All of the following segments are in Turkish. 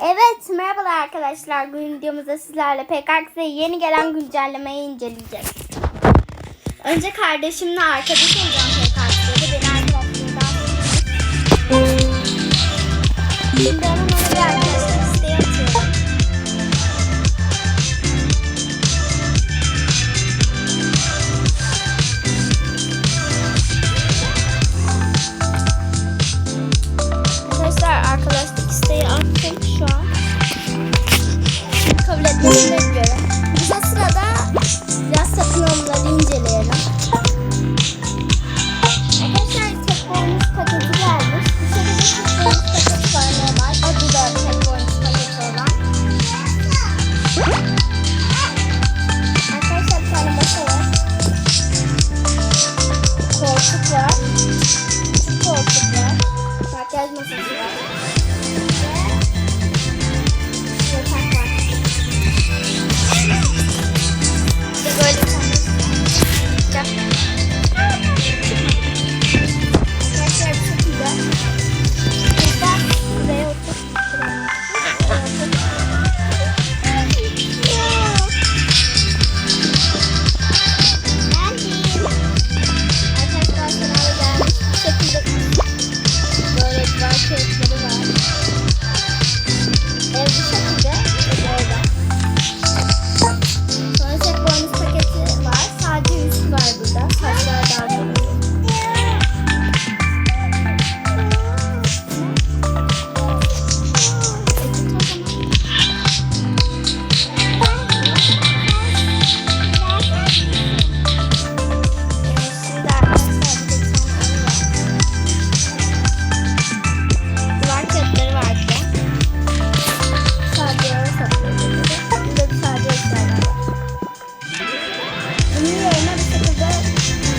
Evet merhabalar arkadaşlar. Bu videomuzda sizlerle PKX'e yeni gelen güncellemeyi inceleyeceğiz. Önce kardeşimle arkadaş olacağım PKX'de. Beni arkadaşlarımdan Şimdi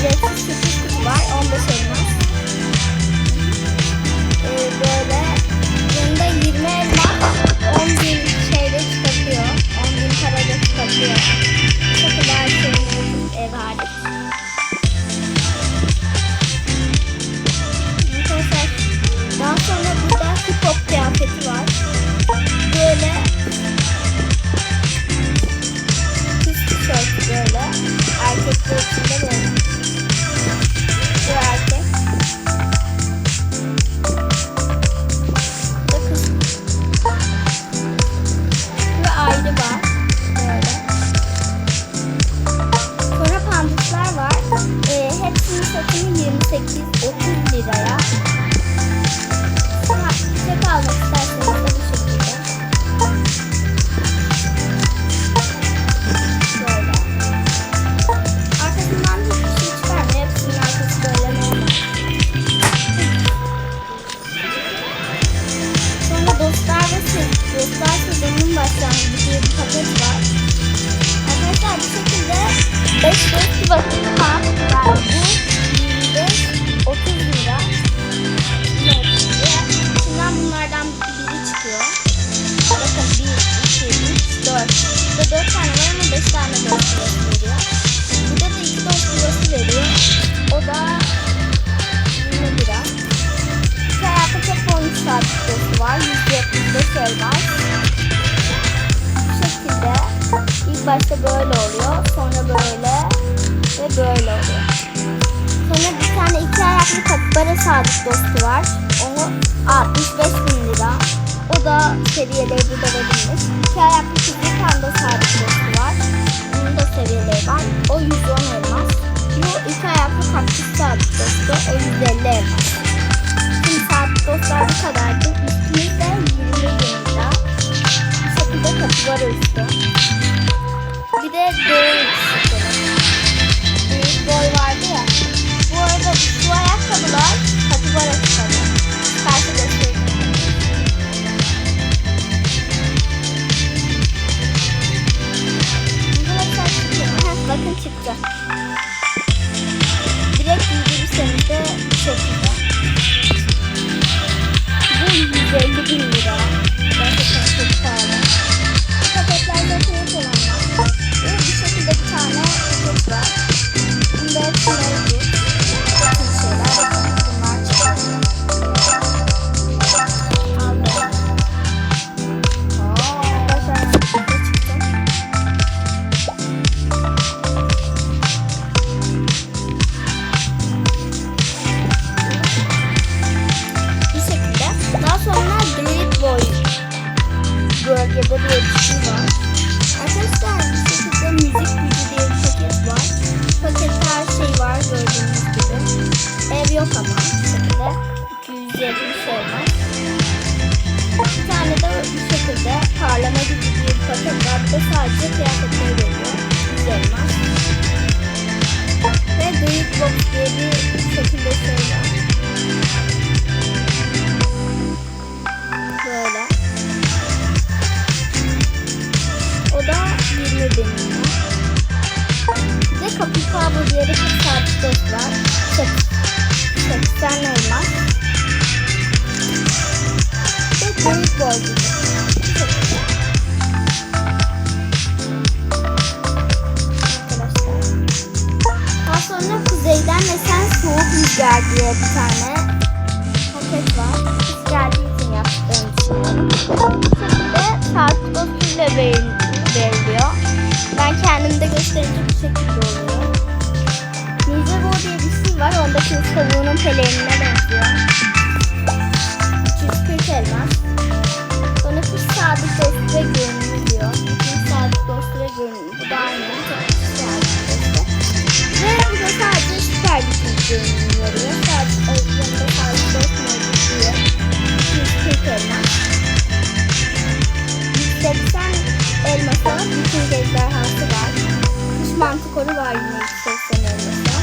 Giới. şey. Bu şekilde ilk başta böyle oluyor. Sonra böyle ve böyle oluyor. Sonra bir tane iki ayaklı kapibara sadık dostu var. Onu 65 bin lira. O da seviyeleri de verilmiş. İki ayaklı kızıl panda sadık dostu var. Onun da seviyeleri var. O 110 elmas. Bu iki ayaklı kaktüs sadık dostu. O 150 elmas. Şimdi sadık dostlar bu kadar. bir ölçüsü var. Arkadaşlar bu şekilde müzik gücü paket var. Pakette her şey var gördüğünüz gibi. Ev yok ama şekilde 250 şey var. Bir tane de bu şekilde parlama gücü diye var. Da sadece kıyafetleri veriyor. Üzerine. Ve Great Box şekilde şey var. 20 bin lira. Bir de Kapikabo diye bir sabit dost var. 80 elmas. Ve Great Boy gibi. Arkadaşlar. Daha sonra kuzeyden esen soğuk rüzgar diye bir tane paket var. Geldiği için yaptığım. Bu şekilde saat dostuyla veril- veriliyor. Ben kendim de gösterici bir şekilde oluyor. Ninja Go diye bir şey var. Ondaki tavuğunun pelerinine benziyor. 340 elmas. Sonra kuş sadık dostu ve görünümü diyor. Kuş sadık dostu ve görünümü. Bu da aynı. Dostu. Ve bu da sadece süper güçlü görünümü veriyor. Sadece sadık dost mevcut diyor. 240 elmas. 180 elmasa bütün ejderhası var. Kuş mantıkoru var yine 180 elmasa.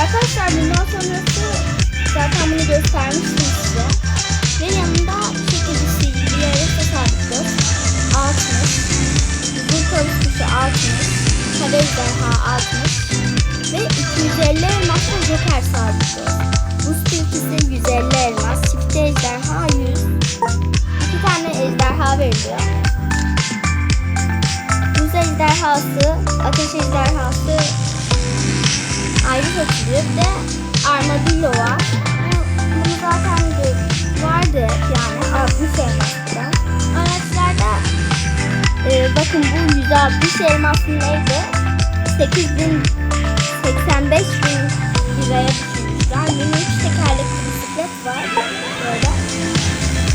Arkadaşlar bundan sonrası zaten bunu göstermiştim size. Ve yanında bu şekilde silgi yarısı sabit dost. 60. Uzun tavuk kuşu 60. Kare ejderha 60. Ve 250 elmas da joker sabit dost. Buz tilkisi 150 elmas. Çift ejderha 100. İki tane ejderha veriliyor. Ejderhası, ateş ejderhası ayrı satılıyor. Bir de armadillo var. Bu- Bunu zaten vardı yani 60 elmasında. Araçlarda e, bakın bu 160 elmasın neydi? 8000 85 bin liraya düşürmüşler. Mini üç tekerlekli bisiklet var. Böyle.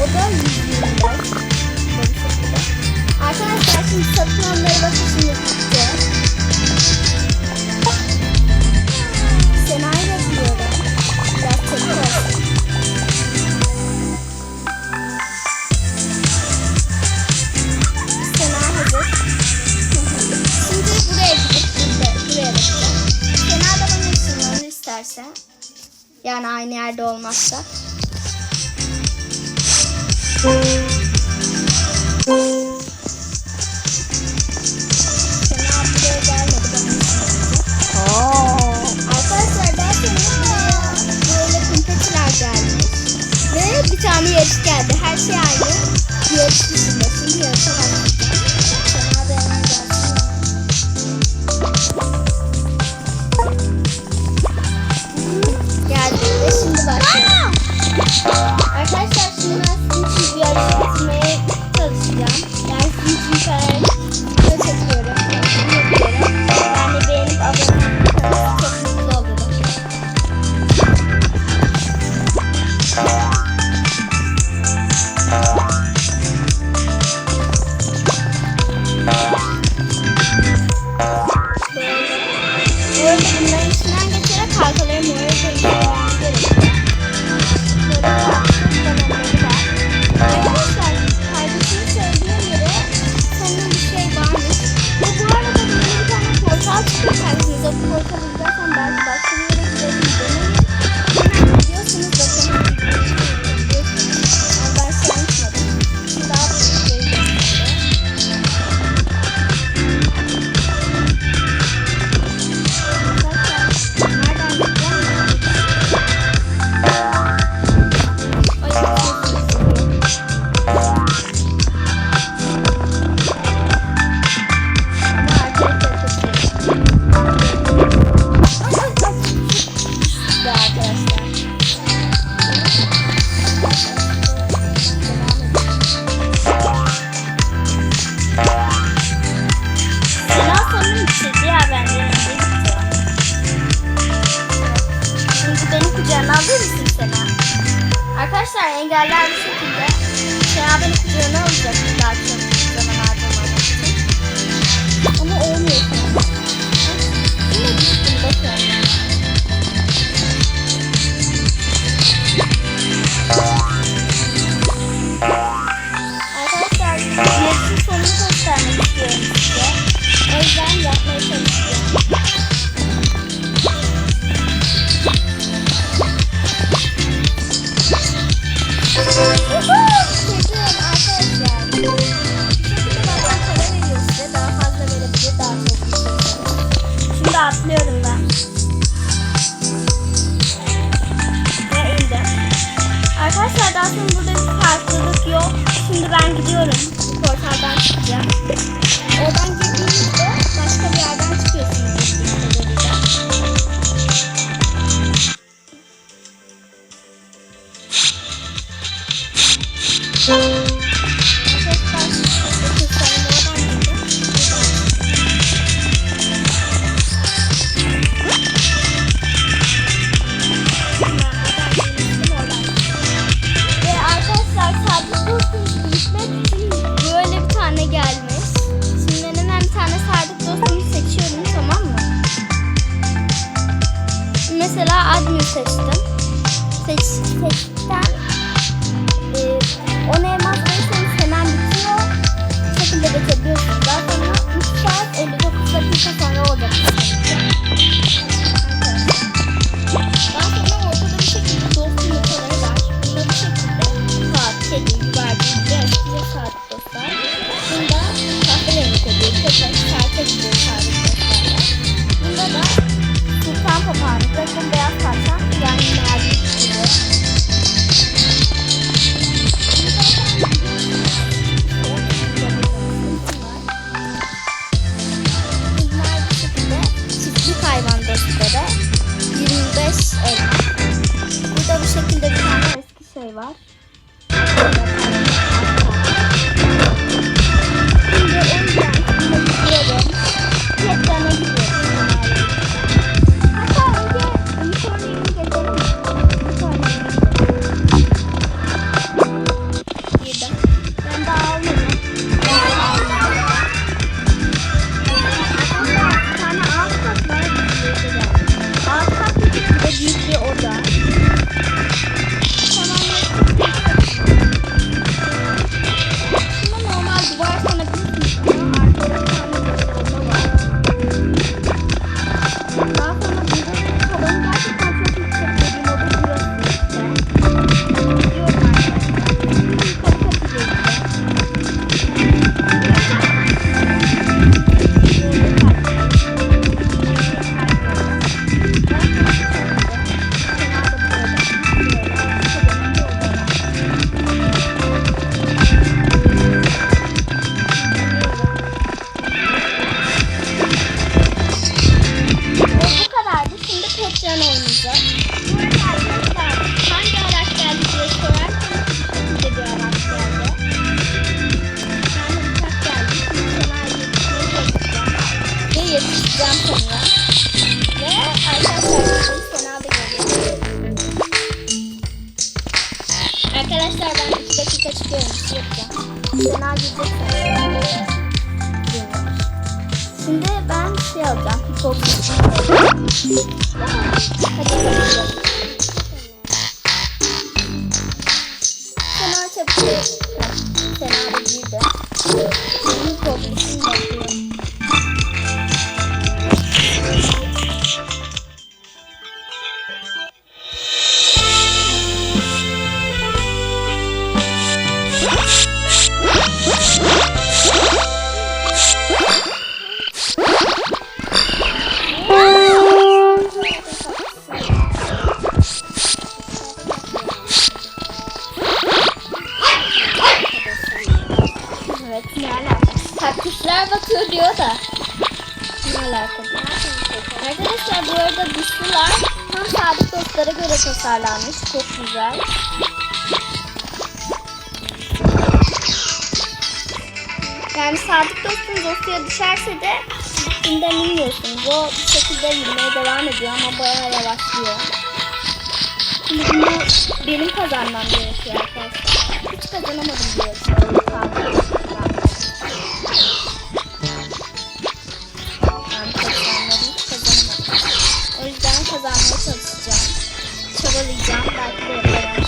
O da 125. Arkadaşlar şimdi satın almaya bakın şimdi bitti. Senaryo. Şimdi buraya gidip burada, buraya bakacağım. Kenarda bana ışınlanır isterse. Yani aynı yerde olmazsa. Tane yarış geldi. Her şey aynı. Yarış. Şimdi yarışa başlayacağım. Arkadaşlar engeller bu şekilde. Sena beni kucağına alacak daha çok zaman harcamamak için. Ama olmuyor. Yine düştüm bakın. mesela admin seçtim. Seç, seçtikten e, onu elmas verirseniz hemen bitiyor. Bu şekilde bekleyebiliyorsunuz. Daha sonra 3 saat 59 dakika sonra olacak. taken down. Thank you. atıyor diyor da. Ne alaka? Arkadaşlar bu arada bu sular tam sabit dostlara göre tasarlanmış. Çok güzel. Yani sabit dostunuz ortaya düşerse de üstünden inmiyorsunuz. O bir şekilde yürümeye devam ediyor ama bayağı yavaşlıyor. Şimdi bunu benim kazanmam gerekiyor arkadaşlar. Hiç kazanamadım diyorsunuz. kazanmaya çalışacağım. Çabalayacağım. Belki de yaparım.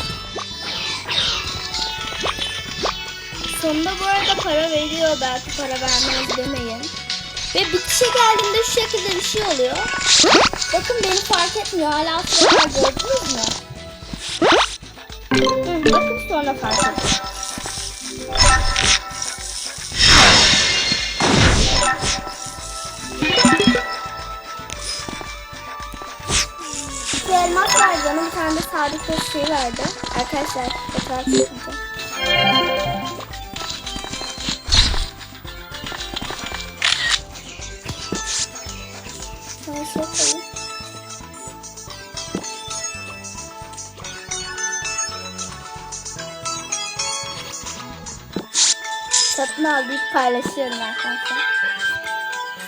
Sonunda bu arada para veriyor. Belki para vermez demeyin. Ve bitişe geldiğimde şu şekilde bir şey oluyor. Bakın beni fark etmiyor. Hala sıralar gördünüz mü? Bakın sonra fark etmiyor. bir elmas var canım. Bir tane de sabit bir şey vardı. Arkadaşlar fotoğraf çekeceğim. Tamam, şey Satın aldık paylaşıyorum arkadaşlar.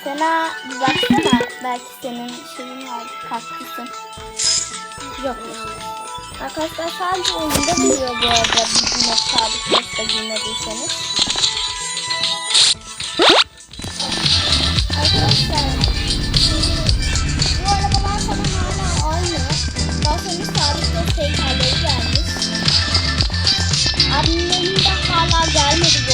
Sana bir baksana. Belki senin şeyin var, katkısın. Yok. Arkadaşlar sadece oyunda duruyor bu arada. Bir güne sabit posta girmediyseniz. Arkadaşlar. Bu arabalar falan hala aynı. Daha sonra sabit posta heykelleri gelmiş. Annem de hala gelmedi